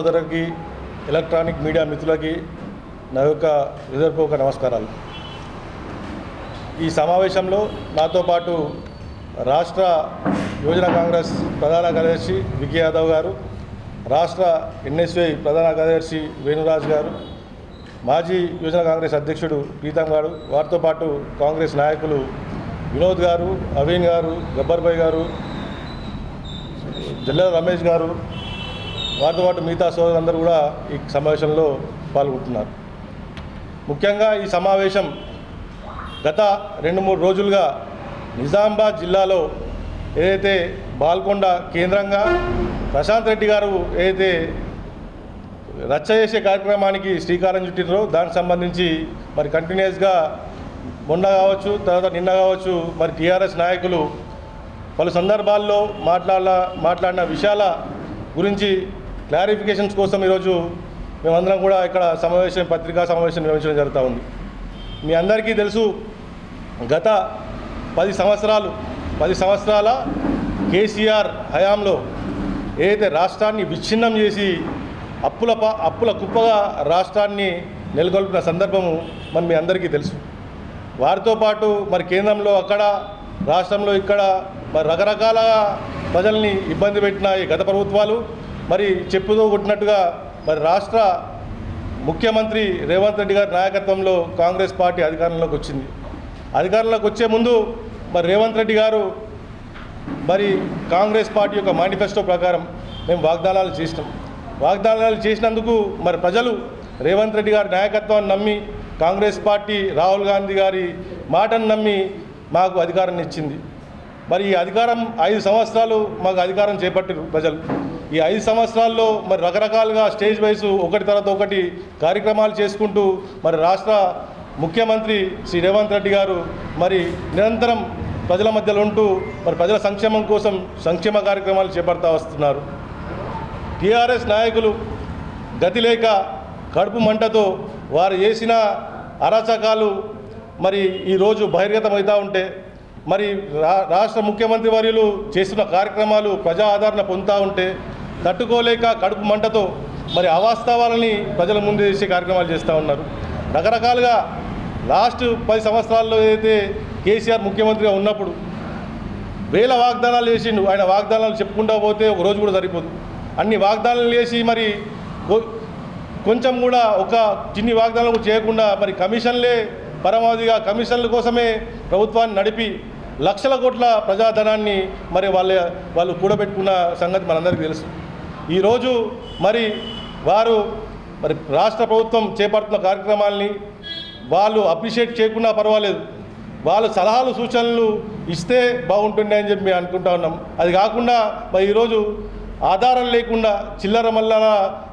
సోదరులకి electronic media మిత్రులకి నా యొక్క హృదయపూర్వక నమస్కారాలు. ఈ సమావేశంలో నాతో పాటు రాష్ట్ర యువజన కాంగ్రెస్ ప్రధాన కార్యదర్శి వికి యాదవ్ గారు రాష్ట్ర ఎన్ఎస్వై ప్రధాన కార్యదర్శి వేణురాజు గారు మాజీ యువజన కాంగ్రెస్ అధ్యక్షుడు ప్రీతం గారు వారితో పాటు కాంగ్రెస్ నాయకులు వినోద్ గారు అవీన్ గారు గబ్బర్భాయ్ గారు జిల్లా రమేష్ గారు వారితో పాటు మిగతా సోదరులందరూ కూడా ఈ సమావేశంలో పాల్గొంటున్నారు. ముఖ్యంగా ఈ సమావేశం గత రెండు మూడు రోజులుగా నిజామాబాద్ జిల్లాలో ఏదైతే బాల్కొండ కేంద్రంగా ప్రశాంత్ రెడ్డి గారు ఏదైతే రచ్చ చేసే కార్యక్రమానికి శ్రీకారం చుట్టినరో దానికి సంబంధించి మరి కంటిన్యూస్గా మొన్న కావచ్చు తర్వాత నిన్న కావచ్చు మరి టీఆర్ఎస్ నాయకులు పలు సందర్భాల్లో మాట్లాడ మాట్లాడిన విషయాల గురించి క్లారిఫికేషన్స్ కోసం ఈరోజు మేమందరం కూడా ఇక్కడ సమావేశం పత్రికా సమావేశం నిర్వహించడం జరుగుతూ ఉంది. మీ అందరికీ తెలుసు గత పది సంవత్సరాలు పది సంవత్సరాల కేసీఆర్ హయాంలో ఏదైతే రాష్ట్రాన్ని విచ్ఛిన్నం చేసి అప్పుల ప అప్పుల కుప్పగా రాష్ట్రాన్ని నెలకొల్పిన సందర్భము మరి మీ అందరికీ తెలుసు. వారితో పాటు మరి కేంద్రంలో అక్కడ రాష్ట్రంలో ఇక్కడ మరి రకరకాల ప్రజల్ని ఇబ్బంది పెట్టిన ఈ గత ప్రభుత్వాలు. మరి చెప్పుతో కొట్టినట్టుగా మరి రాష్ట్ర ముఖ్యమంత్రి రేవంత్ రెడ్డి గారి నాయకత్వంలో కాంగ్రెస్ పార్టీ అధికారంలోకి వచ్చింది. అధికారంలోకి వచ్చే ముందు మరి రేవంత్ రెడ్డి గారు మరి కాంగ్రెస్ పార్టీ యొక్క మేనిఫెస్టో ప్రకారం మేము వాగ్దానాలు చేసినాం. వాగ్దానాలు చేసినందుకు మరి ప్రజలు రేవంత్ రెడ్డి గారి నాయకత్వాన్ని నమ్మి కాంగ్రెస్ పార్టీ రాహుల్ గాంధీ గారి మాటను నమ్మి మాకు అధికారాన్ని ఇచ్చింది. మరి ఈ అధికారం ఐదు సంవత్సరాలు మాకు అధికారం చేపట్టారు ప్రజలు. ఈ ఐదు సంవత్సరాల్లో మరి రకరకాలుగా స్టేజ్ వైజ్ ఒకటి తర్వాత ఒకటి కార్యక్రమాలు చేసుకుంటూ మరి రాష్ట్ర ముఖ్యమంత్రి శ్రీ రేవంత్ రెడ్డి గారు మరి నిరంతరం ప్రజల మధ్యలో ఉంటూ మరి ప్రజల సంక్షేమం కోసం సంక్షేమ కార్యక్రమాలు చేపడతా వస్తున్నారు. టీఆర్ఎస్ నాయకులు గతి లేక కడుపు మంటతో వారు చేసిన అరాచకాలు మరి ఈరోజు బహిర్గతమవుతూ ఉంటే మరి రా రాష్ట్ర ముఖ్యమంత్రి వర్యులు చేస్తున్న కార్యక్రమాలు ప్రజా ఆదరణ పొందుతూ ఉంటే తట్టుకోలేక కడుపు మంటతో మరి అవాస్తవాలని ప్రజల ముందు చేసే కార్యక్రమాలు చేస్తూ ఉన్నారు. రకరకాలుగా లాస్ట్ పది సంవత్సరాల్లో ఏదైతే కేసీఆర్ ముఖ్యమంత్రిగా ఉన్నప్పుడు వేల వాగ్దానాలు చేసిండు. ఆయన వాగ్దానాలు చెప్పుకుంటా పోతే ఒక రోజు కూడా సరిపోదు. అన్ని వాగ్దానాలు చేసి మరి కొ- కొంచెం కూడా ఒక చిన్ని వాగ్దానాలు చేయకుండా మరి కమిషన్లే పరమావధిగా కమిషన్ల కోసమే ప్రభుత్వాన్ని నడిపి లక్షల కోట్ల ప్రజాధనాన్ని మరి వాళ్ళ వాళ్ళు కూడబెట్టుకున్న సంగతి మనందరికీ తెలుసు. ఈరోజు మరి వారు మరి రాష్ట్ర ప్రభుత్వం చేపడుతున్న కార్యక్రమాల్ని వాళ్ళు అప్రిషియేట్ చేయకుండా పర్వాలేదు. వాళ్ళు సలహాలు సూచనలు ఇస్తే బాగుంటుండే అని చెప్పి మేము అనుకుంటా ఉన్నాం. అది కాకుండా మరి ఈరోజు ఆధారం లేకుండా చిల్లర మల్లన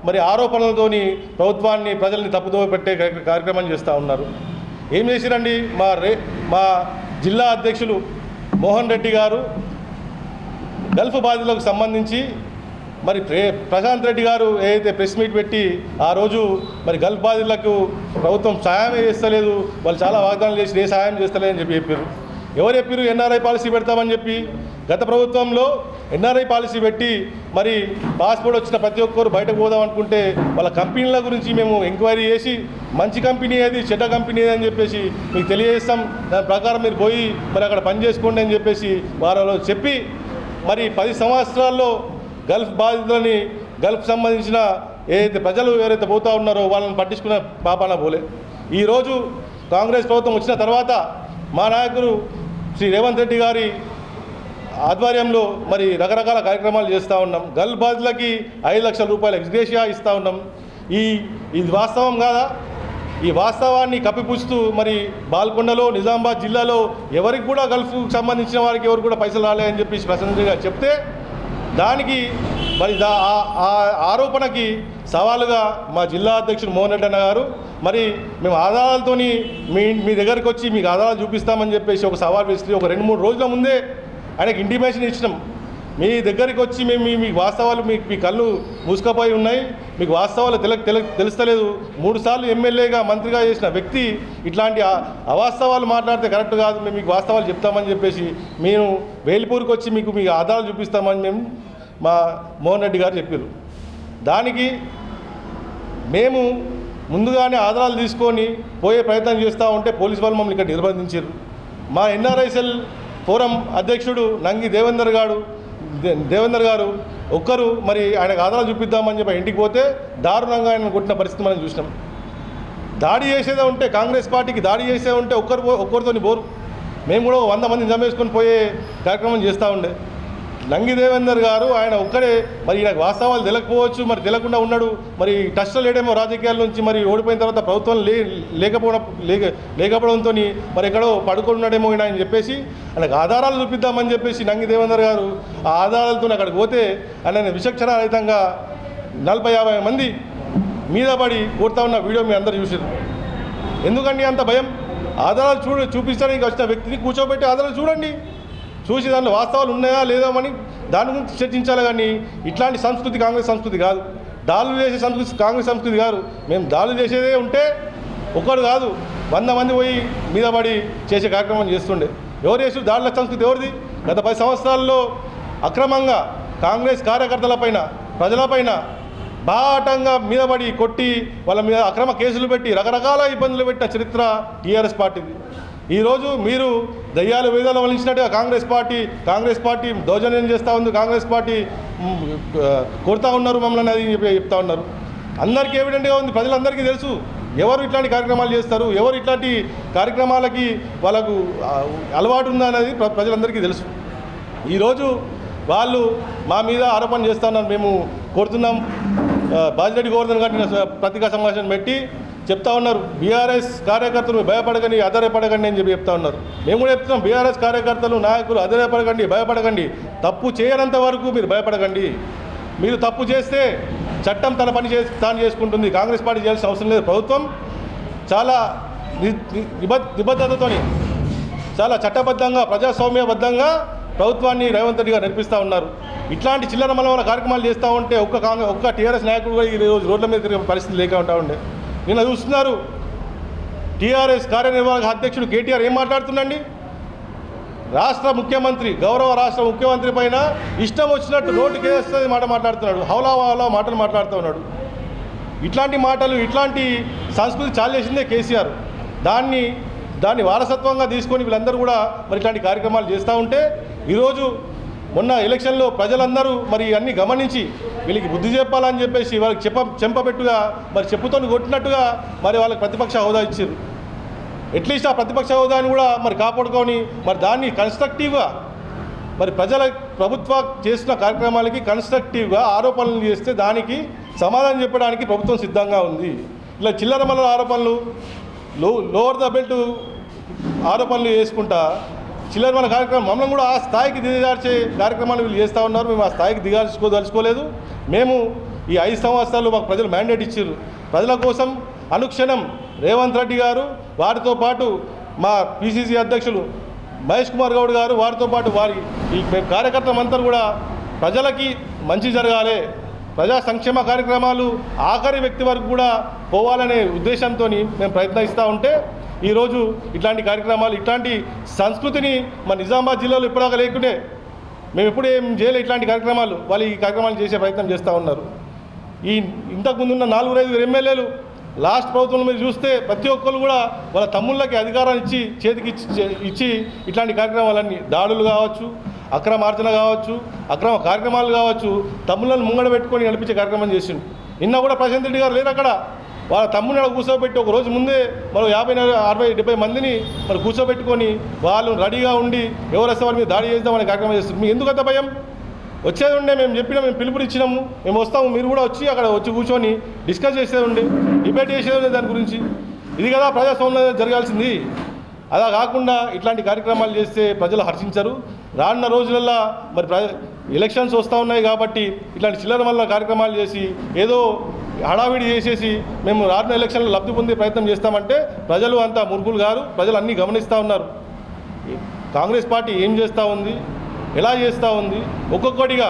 మరి ఆరోపణలతోని ప్రభుత్వాన్ని ప్రజల్ని తప్పుదో పెట్టే కార్యక్రమం చేస్తూ ఉన్నారు. ఏం చేసిరండి? మా రే మా జిల్లా అధ్యక్షులు మోహన్ రెడ్డి గారు గల్ఫ్ బాధితులకు సంబంధించి మరి ప్రే ప్రశాంత్ రెడ్డి గారు ఏదైతే ప్రెస్ మీట్ పెట్టి ఆ రోజు మరి గల్ఫ్ బాధితులకు ప్రభుత్వం సహాయం చేస్తలేదు వాళ్ళు చాలా వాగ్దానాలు చేసి ఏ సహాయం చేస్తలేదని చెప్పి చెప్పారు. ఎవరు చెప్పారు ఎన్ఆర్ఐ పాలసీ పెడతామని చెప్పి? గత ప్రభుత్వంలో ఎన్ఆర్ఐ పాలసీ పెట్టి మరి పాస్పోర్ట్ వచ్చిన ప్రతి ఒక్కరు బయటకు పోదాం అనుకుంటే వాళ్ళ కంపెనీల గురించి మేము ఎంక్వైరీ చేసి మంచి కంపెనీ ఏది చెడ్డ కంపెనీ ఏది అని చెప్పేసి మీకు తెలియజేస్తాం. దాని ప్రకారం మీరు పోయి మరి అక్కడ పని చేసుకోండి అని చెప్పేసి వారు చెప్పి మరి పది సంవత్సరాల్లో గల్ఫ్ బాధితులని గల్ఫ్ సంబంధించిన ఏదైతే ప్రజలు ఎవరైతే పోతా ఉన్నారో వాళ్ళని పట్టించుకున్న పాపాన పోలే. ఈరోజు కాంగ్రెస్ ప్రభుత్వం వచ్చిన తర్వాత మా నాయకులు శ్రీ రేవంత్ రెడ్డి గారి ఆధ్వర్యంలో మరి రకరకాల కార్యక్రమాలు చేస్తూ ఉన్నాం. గల్ఫ్ బాధితులకి ఐదు లక్షల రూపాయల ఎక్స్గ్రేషియా ఇస్తూ ఉన్నాం. ఈ ఇది వాస్తవం కాదా? ఈ వాస్తవాన్ని కప్పిపుచ్చుతూ మరి బాల్కొండలో నిజామాబాద్ జిల్లాలో ఎవరికి కూడా గల్ఫ్కు సంబంధించిన వారికి ఎవరు కూడా పైసలు రాలేదని చెప్పేసి ప్రశాంత్ చెప్తే దానికి మరి దా ఆ- ఆ ఆరోపణకి సవాలుగా మా జిల్లా అధ్యక్షుడు మోహన్ రెడ్డి అన్న గారు మరి మేము ఆధారాలతోని మీ మీ దగ్గరకు వచ్చి మీకు ఆధారాలు చూపిస్తామని చెప్పేసి ఒక సవాల్ వేసి ఒక రెండు మూడు రోజుల ముందే ఆయనకి ఇంటిమేషన్ ఇచ్చినాం. మీ దగ్గరికి వచ్చి మేము మీ వాస్తవాలు మీకు మీ కళ్ళు మూసుకపోయి ఉన్నాయి. మీకు వాస్తవాలు తెల తెల తెలుస్తలేదు. మూడు సార్లు ఎమ్మెల్యేగా మంత్రిగా చేసిన వ్యక్తి ఇట్లాంటి అవాస్తవాలు మాట్లాడితే కరెక్ట్ కాదు. మేము మీకు వాస్తవాలు చెప్తామని చెప్పేసి మేము వేలిపూరికి వచ్చి మీకు మీకు ఆధారాలు చూపిస్తామని మేము మా మోహన్ రెడ్డి గారు చెప్పారు దానికి మేము ముందుగానే ఆధారాలు తీసుకొని పోయే ప్రయత్నం చేస్తూ ఉంటే పోలీసు వాళ్ళు మమ్మల్ని ఇక్కడ నిర్బంధించారు మా ఎన్ఆర్ఐసెల్ ఫోరం అధ్యక్షుడు నంగి దేవేందర్ గారు దే- దేవేందర్ గారు ఒక్కరు మరి ఆయనకు ఆధారాలు చూపిద్దామని చెప్పి ఇంటికి పోతే దారుణంగా ఆయన కొట్టిన పరిస్థితి మనం చూసినాం. దాడి చేసేదే ఉంటే కాంగ్రెస్ పార్టీకి దాడి చేసే ఉంటే ఒక్కరు ఒక్కరితోని బోరు మేము కూడా వంద మంది జమేసుకొని పోయే కార్యక్రమం చేస్తూ ఉండే. నంగి దేవేందర్ గారు ఆయన ఒక్కడే. మరి ఈయనకు వాస్తవాలు తెలియకపోవచ్చు మరి తెలియకుండా ఉన్నాడు. మరి టచ్లో లేడేమో రాజకీయాల నుంచి మరి ఓడిపోయిన తర్వాత ప్రభుత్వం లే లేకపోవడం లేక లేకపోవడంతో మరి ఎక్కడో పడుకున్నాడేమో ఉన్నాడేమో అని చెప్పేసి ఆయనకు ఆధారాలు చూపిద్దామని చెప్పేసి నంగి దేవేందర్ గారు ఆ ఆధారాలతో అక్కడికి పోతే ఆయన విచక్షణారహితంగా నలభై యాభై మంది మీద పడి కొడతా ఉన్న వీడియో మీ అందరు చూసారు ఎందుకండి అంత భయం? ఆధారాలు చూడ చూపించడానికి వచ్చిన వ్యక్తిని కూర్చోబెట్టి ఆధారాలు చూడండి. చూసి దాంట్లో వాస్తవాలు ఉన్నాయా లేదా అని దాని గురించి చర్చించాలి కానీ ఇట్లాంటి సంస్కృతి కాంగ్రెస్ సంస్కృతి కాదు. దాడులు చేసే సంస్కృతి కాంగ్రెస్ సంస్కృతి కాదు. మేము దాడులు చేసేదే ఉంటే ఒక్కడు కాదు. వంద మంది పోయి మీద పడి చేసే కార్యక్రమం చేస్తుండే. ఎవరు చేసి దాడుల సంస్కృతి ఎవరిది? గత పది సంవత్సరాల్లో అక్రమంగా కాంగ్రెస్ కార్యకర్తలపైన ప్రజలపైన బాటంగా మీదపడి కొట్టి వాళ్ళ మీద అక్రమ కేసులు పెట్టి రకరకాల ఇబ్బందులు పెట్టిన చరిత్ర టీఆర్ఎస్ పార్టీది. ఈరోజు మీరు దయ్యాలు వేదాలు వలించినట్టుగా కాంగ్రెస్ పార్టీ కాంగ్రెస్ పార్టీ దౌర్జన్యం చేస్తూ ఉంది కాంగ్రెస్ పార్టీ కొడతా ఉన్నారు మమ్మల్ని అది చెప్పి చెప్తా ఉన్నారు. అందరికీ ఎవిడెంట్గా ఉంది ప్రజలందరికీ తెలుసు. ఎవరు ఇట్లాంటి కార్యక్రమాలు చేస్తారు? ఎవరు ఇట్లాంటి కార్యక్రమాలకి వాళ్ళకు అలవాటు ఉందా అనేది ప్ర- ప్రజలందరికీ తెలుసు. ఈరోజు వాళ్ళు మా మీద ఆరోపణ చేస్తున్నారు మేము కోరుతున్నాం బాజిరెడ్డి గోవర్ధన్ గారిని స- పత్రికా సమావేశం పెట్టి చెప్తా ఉన్నారు. బీఆర్ఎస్ కార్యకర్తలు భయపడకండి అధైర్యపడకండి అని చెప్పి చెప్తా ఉన్నారు. మేము కూడా చెప్తున్నాం బీఆర్ఎస్ కార్యకర్తలు నాయకులు అధైర్యపడకండి భయపడకండి. తప్పు చేయనంత వరకు మీరు భయపడకండి. మీరు తప్పు చేస్తే చట్టం తన పని చేసి తాను చేసుకుంటుంది. కాంగ్రెస్ పార్టీ చేయాల్సిన అవసరం లేదు. ప్రభుత్వం చాలా ని- నిబద్ధతతోని చాలా చట్టబద్ధంగా ప్రజాస్వామ్యబద్ధంగా ప్రభుత్వాన్ని రేవంత్ రెడ్డి గారు నడిపిస్తూ ఉన్నారు. ఇట్లాంటి చిల్లర మలవల కార్యక్రమాలు చేస్తూ ఉంటే ఒక్క కాంగ్రెస్ ఒక్క టీఆర్ఎస్ నాయకుడు ఈరోజు ఈ రోజు రోడ్ల మీద తిరిగే పరిస్థితి లేక ఉంటా ఉండే. నిన్న చూస్తున్నారు. టీఆర్ఎస్ కార్యనిర్వాహక అధ్యక్షుడు కేటీఆర్ ఏం మాట్లాడుతుండండి? రాష్ట్ర ముఖ్యమంత్రి గౌరవ రాష్ట్ర ముఖ్యమంత్రి పైన ఇష్టం వచ్చినట్టు నోటు కేస్తుంది మాట మాట్లాడుతున్నాడు. హౌలా హౌలా మాటలు మాట్లాడుతూ ఉన్నాడు. ఇట్లాంటి మాటలు ఇట్లాంటి సంస్కృతి చాలు చేసిందే కేసీఆర్. దాన్ని దాన్ని వారసత్వంగా తీసుకొని వీళ్ళందరూ కూడా మరి ఇట్లాంటి కార్యక్రమాలు చేస్తూ ఉంటే ఈరోజు మొన్న ఎలక్షన్లో ప్రజలందరూ మరి అన్ని గమనించి వీళ్ళకి బుద్ధి చెప్పాలని చెప్పేసి వాళ్ళకి చెప్ప చెంపబెట్టుగా మరి చెప్పుతో కొట్టినట్టుగా మరి వాళ్ళకి ప్రతిపక్ష హోదా ఇచ్చారు. అట్లీస్ట్ ఆ ప్రతిపక్ష హోదాని కూడా మరి కాపాడుకొని మరి దాన్ని కన్స్ట్రక్టివ్గా మరి ప్రజల ప్రభుత్వ చేసిన కార్యక్రమాలకి కన్స్ట్రక్టివ్గా ఆరోపణలు చేస్తే దానికి సమాధానం చెప్పడానికి ప్రభుత్వం సిద్ధంగా ఉంది. ఇలా చిల్లర మల్లర ఆరోపణలు లో లోవర్ ద బెల్ట్ ఆరోపణలు చేసుకుంటా చిల్లర మన కార్యక్రమం మమ్మల్ని కూడా ఆ స్థాయికి దిగజార్చే కార్యక్రమాలు వీళ్ళు చేస్తూ ఉన్నారు. మేము ఆ స్థాయికి దిగాల్చుకోదలుచుకోలేదు మేము ఈ ఐదు సంవత్సరాలు మాకు ప్రజలు మ్యాండేట్ ఇచ్చారు ప్రజల కోసం అనుక్షణం రేవంత్ రెడ్డి గారు వారితో పాటు మా పిసిసి అధ్యక్షులు మహేష్ కుమార్ గౌడ్ గారు వారితో పాటు వారి ఈ మేము కార్యకర్తలంతా కూడా ప్రజలకి మంచి జరగాలి. ప్రజా సంక్షేమ కార్యక్రమాలు ఆఖరి వ్యక్తి వరకు కూడా పోవాలనే ఉద్దేశంతో మేము ప్రయత్నిస్తూ ఉంటే ఈరోజు ఇట్లాంటి కార్యక్రమాలు ఇట్లాంటి సంస్కృతిని మా నిజామాబాద్ జిల్లాలో ఇప్పటిదాకా లేకుంటే మేము ఎప్పుడు ఏం చేయలే ఇట్లాంటి కార్యక్రమాలు. వాళ్ళు ఈ కార్యక్రమాలు చేసే ప్రయత్నం చేస్తూ ఉన్నారు. ఈ ఇంతకుముందున్న నాలుగు ఐదుగురు ఎమ్మెల్యేలు లాస్ట్ ప్రభుత్వంలో మీరు చూస్తే ప్రతి ఒక్కరు కూడా వాళ్ళ తమ్ముళ్ళకి అధికారాన్ని ఇచ్చి చేతికి ఇచ్చి ఇచ్చి ఇట్లాంటి కార్యక్రమాలన్నీ దాడులు కావచ్చు అక్రమార్జన కావచ్చు అక్రమ కార్యక్రమాలు కావచ్చు తమ్ముళ్ళని ముంగడ పెట్టుకొని నడిపించే కార్యక్రమం చేసిండు. నిన్న కూడా ప్రశాంత్ రెడ్డి గారు లేరు అక్కడ. వాళ్ళ తమ్ముని కూర్చోబెట్టి ఒక రోజు ముందే మరో యాభై అరవై డెబ్బై మందిని మరి కూర్చోబెట్టుకొని వాళ్ళు రెడీగా ఉండి ఎవరు వస్తే వారి మీద దాడి చేద్దామనే కార్యక్రమం చేస్తుంది మీ ఎందుకంత భయం? వచ్చేది ఉండే మేము చెప్పినా మేము పిలుపునిచ్చినాము మేము వస్తాము మీరు కూడా వచ్చి అక్కడ వచ్చి కూర్చొని డిస్కస్ చేసేది ఉండే డిబేట్ చేసేది ఉండే దాని గురించి. ఇది కదా ప్రజాస్వామ్యంలో జరగాల్సింది. అలా కాకుండా ఇట్లాంటి కార్యక్రమాలు చేస్తే ప్రజలు హర్షించరు. రానున్న రోజులల్లో మరి ప్ర ఎలక్షన్స్ వస్తూ ఉన్నాయి కాబట్టి ఇట్లాంటి చిల్లర వల్ల కార్యక్రమాలు చేసి ఏదో హడావిడి చేసేసి మేము రానున్న ఎలక్షన్లో లబ్ధి పొందే ప్రయత్నం చేస్తామంటే ప్రజలు అంతా మురుగులు గారు ప్రజలు అన్నీ గమనిస్తూ ఉన్నారు. కాంగ్రెస్ పార్టీ ఏం చేస్తూ ఉంది ఎలా చేస్తూ ఉంది ఒక్కొక్కటిగా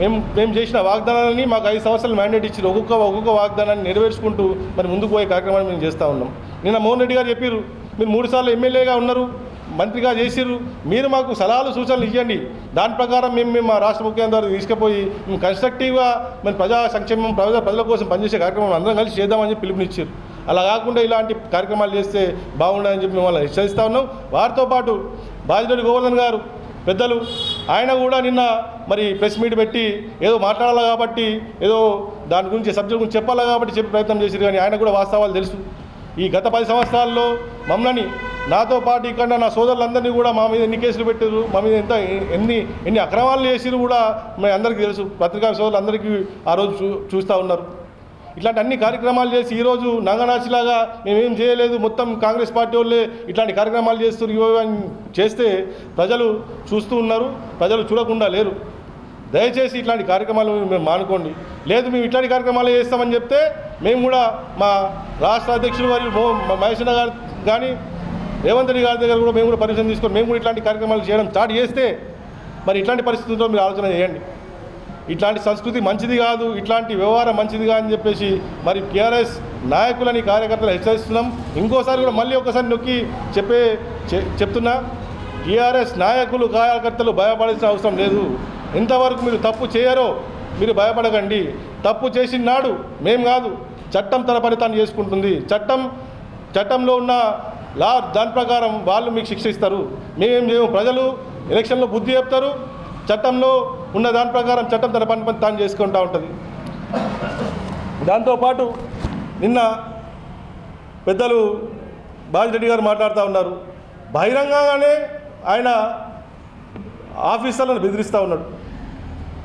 మేము మేము చేసిన వాగ్దానాలని మాకు ఐదు సంవత్సరాలు మ్యాండేట్ ఇచ్చి ఒక్కొక్క ఒక్కొక్క వాగ్దానాన్ని నెరవేర్చుకుంటూ మరి ముందుకు పోయే కార్యక్రమాన్ని మేము చేస్తూ ఉన్నాం. నిన్న మోహన్ రెడ్డి గారు చెప్పారు మీరు మూడు సార్లు ఎమ్మెల్యేగా ఉన్నారు మంత్రిగా చేసిర్రు. మీరు మాకు సలహాలు సూచనలు ఇవ్వండి దాని ప్రకారం మేము మేము మా రాష్ట్ర ముఖ్యమంత్రి తీసుకుపోయి మేము కన్స్ట్రక్టివ్గా మరి ప్రజా సంక్షేమం ప్రజల ప్రజల కోసం పనిచేసే కార్యక్రమం అందరం కలిసి చేద్దామని చెప్పి పిలుపునిచ్చారు. అలా కాకుండా ఇలాంటి కార్యక్రమాలు చేస్తే బాగుండదని చెప్పి మిమ్మల్ని హెచ్చరిస్తూ ఉన్నాం. వారితో పాటు బాధితుడి గోవర్ధన్ గారు పెద్దలు ఆయన కూడా నిన్న మరి ప్రెస్ మీట్ పెట్టి ఏదో మాట్లాడాలి కాబట్టి ఏదో దాని గురించి సబ్జెక్ట్ గురించి చెప్పాలి కాబట్టి చెప్పే ప్రయత్నం చేశారు కానీ ఆయన కూడా వాస్తవాలు తెలుసు. ఈ గత పది సంవత్సరాల్లో మమ్మల్ని నాతో పాటు ఇక్కడ నా సోదరులందరినీ కూడా మా మీద ఎన్ని కేసులు పెట్టారు మా మీద ఎంత ఎన్ని ఎన్ని అక్రమాలు చేసిరు కూడా మీ అందరికీ తెలుసు. పత్రికా సోదరులందరికీ ఆ రోజు చూ చూస్తూ ఉన్నారు. ఇట్లాంటి అన్ని కార్యక్రమాలు చేసి ఈరోజు నంగనాచిలాగా మేమేం చేయలేదు. మొత్తం కాంగ్రెస్ పార్టీ వాళ్ళే ఇట్లాంటి కార్యక్రమాలు చేస్తారు ఇవో చేస్తే ప్రజలు చూస్తూ ఉన్నారు. ప్రజలు చూడకుండా లేరు. దయచేసి ఇట్లాంటి కార్యక్రమాలు మేము మానుకోండి. లేదు మేము ఇట్లాంటి కార్యక్రమాలు చేస్తామని చెప్తే మేము కూడా మా రాష్ట్ర అధ్యక్షులు మరియు మహేష్ గారు కానీ రేవంత్ రెడ్డి గారి దగ్గర కూడా మేము కూడా పర్మిషన్ తీసుకొని మేము కూడా ఇట్లాంటి కార్యక్రమాలు చేయడం స్టార్ట్ చేస్తే మరి ఇట్లాంటి పరిస్థితుల్లో మీరు ఆలోచన చేయండి. ఇట్లాంటి సంస్కృతి మంచిది కాదు ఇట్లాంటి వ్యవహారం మంచిది కాదు అని చెప్పేసి మరి టీఆర్ఎస్ నాయకులని కార్యకర్తలు హెచ్చరిస్తున్నాం. ఇంకోసారి కూడా మళ్ళీ ఒకసారి నొక్కి చెప్పే చె- చెప్తున్నా టీఆర్ఎస్ నాయకులు కార్యకర్తలు భయపడాల్సిన అవసరం లేదు. ఎంతవరకు మీరు తప్పు చేయరో మీరు భయపడకండి. తప్పు చేసిన నాడు మేం కాదు చట్టం తన పని తాను చేసుకుంటుంది. చట్టం చట్టంలో ఉన్న లా దాని ప్రకారం వాళ్ళు మీకు శిక్ష ఇస్తారు మేమేం చేయము? ప్రజలు ఎలక్షన్లో బుద్ధి చెప్తారు. చట్టంలో ఉన్న దాని ప్రకారం చట్టం తన పని పని తాను చేసుకుంటూ ఉంటుంది. దాంతోపాటు నిన్న పెద్దలు బాజిరెడ్డి గారు మాట్లాడుతూ ఉన్నారు. బహిరంగంగానే ఆయన ఆఫీసర్లను బెదిరిస్తూ ఉన్నాడు.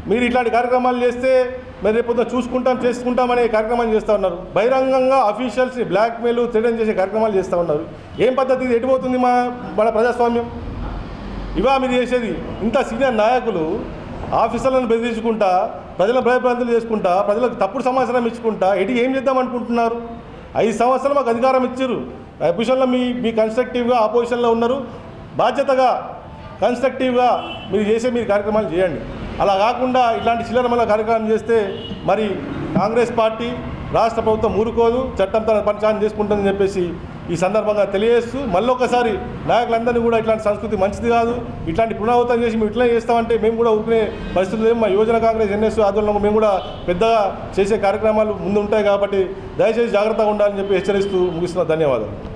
మీరు ఇట్లాంటి కార్యక్రమాలు చేస్తే మరి రేపు పొద్దున్న చూసుకుంటాం చేసుకుంటామనే కార్యక్రమాలు చేస్తూ ఉన్నారు. బహిరంగంగా అఫీషియల్స్ని బ్లాక్మెయిల్ థ్రెటన్ చేసే కార్యక్రమాలు చేస్తూ ఉన్నారు. ఏం పద్ధతి? ఇది ఎటుపోతుంది మా మన ప్రజాస్వామ్యం? ఇవా మీరు చేసేది. ఇంత సీనియర్ నాయకులు ఆఫీసర్లను బెదిరించుకుంటా ప్రజలను భయభ్రాంతులు చేసుకుంటా ప్రజలకు తప్పుడు సమాచారం ఇచ్చుకుంటా ఎటు ఏం చేద్దాం అనుకుంటున్నారు? ఐదు సంవత్సరాలు మాకు అధికారం ఇచ్చారు అపోజిషన్లో మీ మీ కన్స్ట్రక్టివ్గా ఆపోజిషన్లో ఉన్నారు. బాధ్యతగా కన్స్ట్రక్టివ్గా మీరు చేసే మీరు కార్యక్రమాలు చేయండి. అలా కాకుండా ఇట్లాంటి చిల్లర కార్యక్రమం చేస్తే మరి కాంగ్రెస్ పార్టీ రాష్ట్ర ప్రభుత్వం ఊరుకోదు చట్టం తన పరిచయం చేసుకుంటుందని చెప్పేసి ఈ సందర్భంగా తెలియజేస్తూ మళ్ళొకసారి నాయకులందరినీ కూడా ఇట్లాంటి సంస్కృతి మంచిది కాదు ఇట్లాంటి పునరావృతం చేసి మేము ఇట్లా చేస్తామంటే మేము కూడా ఊరుకునే పరిస్థితులు లేవు. మా యువజన కాంగ్రెస్ ఎన్ఎస్ ఆధ్వర్యంలో మేము కూడా పెద్దగా చేసే కార్యక్రమాలు ముందు ఉంటాయి కాబట్టి దయచేసి జాగ్రత్తగా ఉండాలని చెప్పి హెచ్చరిస్తూ ముగిస్తున్న ధన్యవాదాలు.